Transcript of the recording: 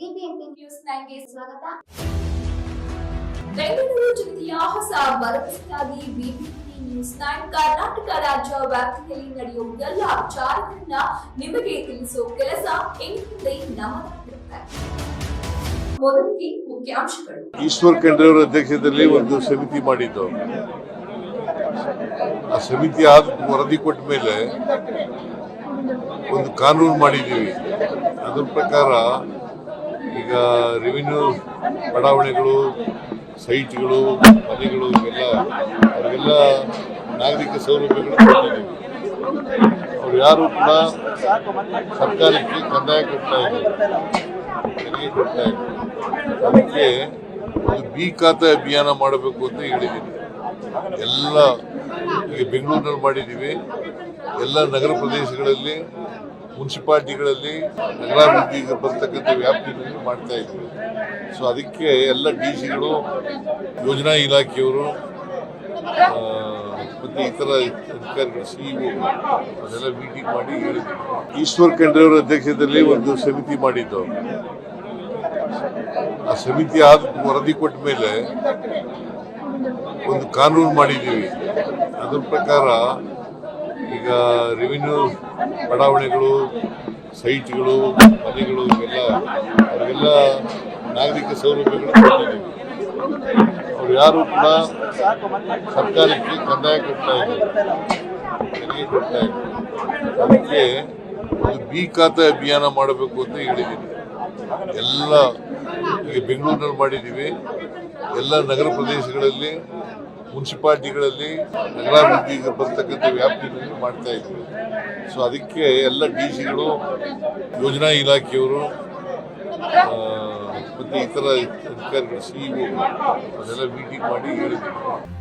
BBMP news ನೈನ್ಗೆ ಸ್ವಾಗತ. ಬೆಂಗಳೂರು ಜಿಲ್ಲೆಯ ಹೊಸ ಭರವಸೆಯಾಗಿ ಬಿಬಿಎಂಪಿ ನ್ಯೂಸ್ ನೈನ್ ಕರ್ನಾಟಕ ರಾಜ್ಯ ವ್ಯಾಪ್ತಿಯಲ್ಲಿ ನಡೆಯುವ ಎಲ್ಲ ವಿಚಾರಗಳನ್ನ ನಿಮಗೆ ತಿಳಿಸುವ ಕೆಲಸ ನಮ್ಮದಾಗಿರುತ್ತೆ ಮೊದಲಿಗೆ ಮುಖ್ಯಾಂಶಗಳು. ಈಶ್ವರ್ ಖಂಡ್ರೆ ಅವರ ಅಧ್ಯಕ್ಷತೆಯಲ್ಲಿ ಒಂದು ಸಮಿತಿ ಮಾಡಿದ್ದು. ಆ ಸಮಿತಿ ಆದ ವರದಿ ಕೊಟ್ಟ ಮೇಲೆ ಒಂದು ಕಾನೂನು ಮಾಡಿದ್ದೀವಿ. ಅದ್ರ ಪ್ರಕಾರ ಈಗ ರೆವಿನ್ಯೂ ಬಡಾವಣೆಗಳು ಸೈಟ್ಗಳು ಮನೆಗಳು, ಇವೆಲ್ಲ, ಅವರಿಗೆಲ್ಲ ನಾಗರಿಕ ಸೌಲಭ್ಯಗಳು ಕೊಟ್ಟಿದ್ದೀವಿ ಅವ್ರು ಯಾರು ಕೂಡ ಸರ್ಕಾರಕ್ಕೆ ಕಂದಾಯ ಕೊಡ್ತಾ ಇದ್ದಾರೆ ತೆರಿಗೆ ಕೊಡ್ತಾ ಇದ್ದಾರೆ ಅದಕ್ಕೆ ಒಂದು ಬಿ ಖಾತೆ ಅಭಿಯಾನ ಮಾಡಬೇಕು ಅಂತ ಹೇಳಿದ್ದೀನಿ. ಎಲ್ಲ ಈಗ ಬೆಂಗಳೂರಿನಲ್ಲಿ ಮಾಡಿದ್ದೀವಿ. ಎಲ್ಲ ನಗರ ಪ್ರದೇಶಗಳಲ್ಲಿ ಮುನ್ಸಿಪಾಲ್ಟಿಗಳಲ್ಲಿ ನಗರಾಭಿವೃದ್ಧಿಗೆ ಬರ್ತಕ್ಕಂಥ ವ್ಯಾಪ್ತಿಯನ್ನು ಮಾಡ್ತಾ ಇದ್ದೀವಿ. ಸೊ ಅದಕ್ಕೆ ಎಲ್ಲ ಡಿ ಸಿಗಳು ಯೋಜನಾ ಇಲಾಖೆಯವರು ಮತ್ತು ಇತರ ಅಧಿಕಾರಿಗಳು ಸಿಇಒ ಅದೆಲ್ಲ ಮೀಟಿಂಗ್ ಮಾಡಿ ಈಶ್ವರ್ ಖಂಡ್ರೆ ಅವರ ಅಧ್ಯಕ್ಷತೆಯಲ್ಲಿ ಒಂದು ಸಮಿತಿ ಮಾಡಿದ್ದು ಆ ಸಮಿತಿ ಆದ ವರದಿ ಕೊಟ್ಟ ಮೇಲೆ ಒಂದು ಕಾನೂನು ಮಾಡಿದ್ದೀವಿ. ಅದ್ರ ಪ್ರಕಾರ ಈಗ ರೆವಿನ್ಯೂ ಬಡಾವಣೆಗಳು, ಸೈಟ್ಗಳು, ಮನೆಗಳು ಇವೆಲ್ಲ, ಅವರಿಗೆಲ್ಲ ನಾಗರಿಕ ಸೌಲಭ್ಯಗಳು ಅವ್ರು ಯಾರು ಕೂಡ ಸರ್ಕಾರಕ್ಕೆ ಕಂದಾಯ ಕೊಡ್ತಾ ಇದ್ದಾರೆ ತೆರಿಗೆ ಕೊಡ್ತಾ ಇದ್ದಾರೆ ಅದಕ್ಕೆ ಒಂದು ಬಿ ಖಾತೆ ಅಭಿಯಾನ ಮಾಡಬೇಕು ಅಂತ ಹೇಳಿದ್ದೀನಿ. ಎಲ್ಲ ಈಗ ಬೆಂಗಳೂರಿನಲ್ಲಿ ಮಾಡಿದ್ದೀವಿ. ಎಲ್ಲ ನಗರ ಪ್ರದೇಶಗಳಲ್ಲಿ ಮುನ್ಸಿಪಾಲ್ಟಿಗಳಲ್ಲಿ ನಗರಾಭಿವೃದ್ಧಿಗೆ ಬರತಕ್ಕಂಥ ವ್ಯಾಪ್ತಿಯನ್ನು ಮಾಡ್ತಾ ಇದ್ದೀವಿ. ಸೊ ಅದಕ್ಕೆ ಎಲ್ಲ ಡಿ ಸಿಗಳು ಯೋಜನಾ ಇಲಾಖೆಯವರು ಮತ್ತು ಇತರ ಅಧಿಕಾರಿಗಳು ಸಿಇಒ ಅದೆಲ್ಲ ಮೀಟಿಂಗ್ ಮಾಡಿ ಹೇಳಿದ್ದೀವಿ